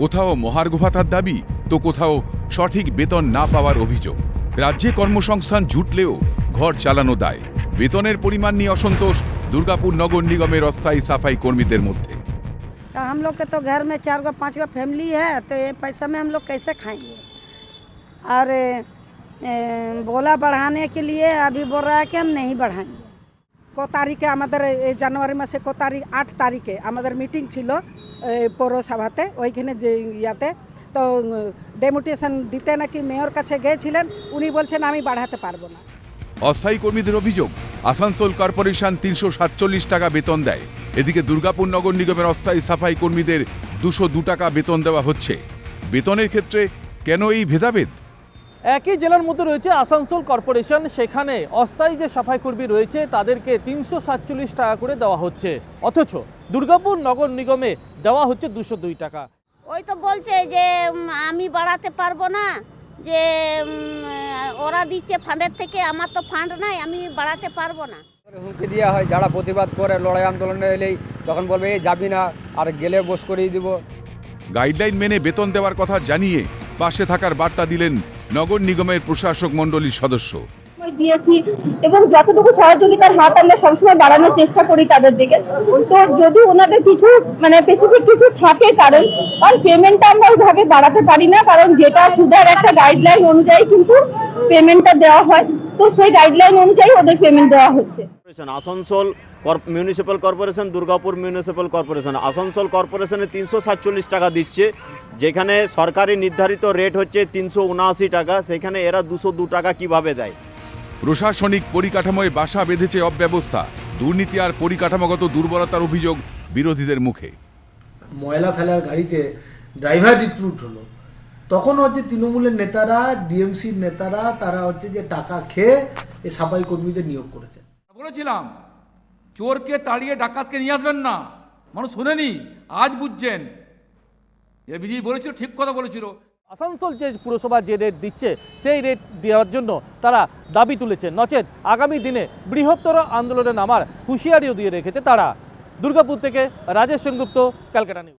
কোথাও মহার্ঘ ভাতার দাবি তো কোথাও সঠিক বেতন না পাওয়ার অভিযোগ রাজ্যে কর্মসংস্থান জুটলেও ঘর চালানো দায় বেতনের পরিমাণ নিয়ে অসন্তোষ দুর্গাপুর নগর নিগমের অস্থায়ী সাফাই কর্মীদের মধ্যে तो हम लोग के तो घर में चार गो पाँच गो फैमिली है तो ये पैसा में हम लोग कैसे खाएंगे और ए, ए, बोला बढ़ाने के लिए अभी बोल रहा है कि हम नहीं बढ़ाएंगे ক তারিখে আমাদের এই জানুয়ারি মাসে ক তারিখ, আট তারিখে আমাদের মিটিং ছিল পৌরসভাতে, ওইখানে যে ইয়াতে। তো ডেমুটেশন দিতে নাকি মেয়র কাছে গিয়েছিলেন, উনি বলছেন, আমি বাড়াতে পারব না। অস্থায়ী কর্মীদের অভিযোগ, আসানসোল কর্পোরেশন তিনশো সাতচল্লিশ টাকা বেতন দেয়। এদিকে দুর্গাপুর নগর নিগমের অস্থায়ী সাফাই কর্মীদের দুশো দু টাকা বেতন দেওয়া হচ্ছে। বেতনের ক্ষেত্রে কেন এই ভেদাভেদ? একই জেলার মধ্যে রয়েছে আসানসোল কর্পোরেশন। সেখানে অস্থায়ী যে সাফাই কর্মী রয়েছে তাদেরকে তিনশো সাতচল্লিশ টাকা করে দেওয়া হচ্ছে। অথচ দুর্গাপুর নগর নিগমে দেওয়া হচ্ছে দুশো দুই টাকা। ওই তো বলছে যে আমি বাড়াতে পারব না যে ওরা দিচ্ছে ফান্ডের থেকে আমার তো ফান্ড নাই আমি বাড়াতে পারব না। হুমকি দেওয়া হয় যারা প্রতিবাদ করে লড়াই আন্দোলনে এলেই তখন বলবে এই যাবি না আর গেলে বস করিয়ে দিব। গাইডলাইন মেনে বেতন দেওয়ার কথা জানিয়ে পাশে থাকার বার্তা দিলেন নগর নিগমের প্রশাসক মণ্ডলীর সদস্য। দিয়েছি এবং যতটুকু সহযোগিতার হাত আমরা সবসময় বাড়ানোর চেষ্টা করি তাদের দিকে। তো যদি ওনাদের কিছু মানে স্পেসিফিক কিছু থাকে কারণ কারণ পেমেন্টটা আমরা ওইভাবে বাড়াতে পারি না, কারণ যেটা সুদের একটা গাইডলাইন অনুযায়ী কিন্তু পেমেন্টটা দেওয়া হয়। তো সেই গাইডলাইন অনুযায়ী ওদের পেমেন্ট দেওয়া হচ্ছে। Asansol municipal corporation Durgapur municipal corporation Asansol কর্পোরেশনে তিনশো সাতচল্লিশ টাকা দিচ্ছে। যেখানে সরকারি নির্ধারিত রেট হচ্ছে তিনশো উনআশি টাকা সেখানে এরা দুশো দু টাকা কীভাবে দেয়? প্রশাসনিক পরিকাঠামোয় বাসা বেঁধেছে অব্যবস্থা। দুর্নীতি আর পরিকাঠামোগত দুর্বলতার অভিযোগ বিরোধীদের মুখে। ময়লা ফেলার গাড়িতে ড্রাইভার রিক্রুট হলো। তখন হচ্ছে তৃণমূলের নেতারা ডিএমসির নেতারা তারা হচ্ছে যে টাকা খেয়ে এই সাফাই কর্মীদের নিয়োগ করেছেন বলেছিলাম চোরকে তাড়িয়ে ডাকাতকে নিয়ে আসবেন না। মানুষ শোনেনি আজ বুঝছেন। এ বিজয়ী বলেছিল ঠিক কথা বলেছিল। আসানসোল যে পুরসভা যে রেট দিচ্ছে সেই রেট দেওয়ার জন্য তারা দাবি তুলেছে নচেত আগামী দিনে বৃহত্তর আন্দোলনে নামার হুঁশিয়ারিও দিয়ে রেখেছে তারা। দুর্গাপুর থেকে রাজেশ সেনগুপ্ত ক্যালকাটা নিউজ।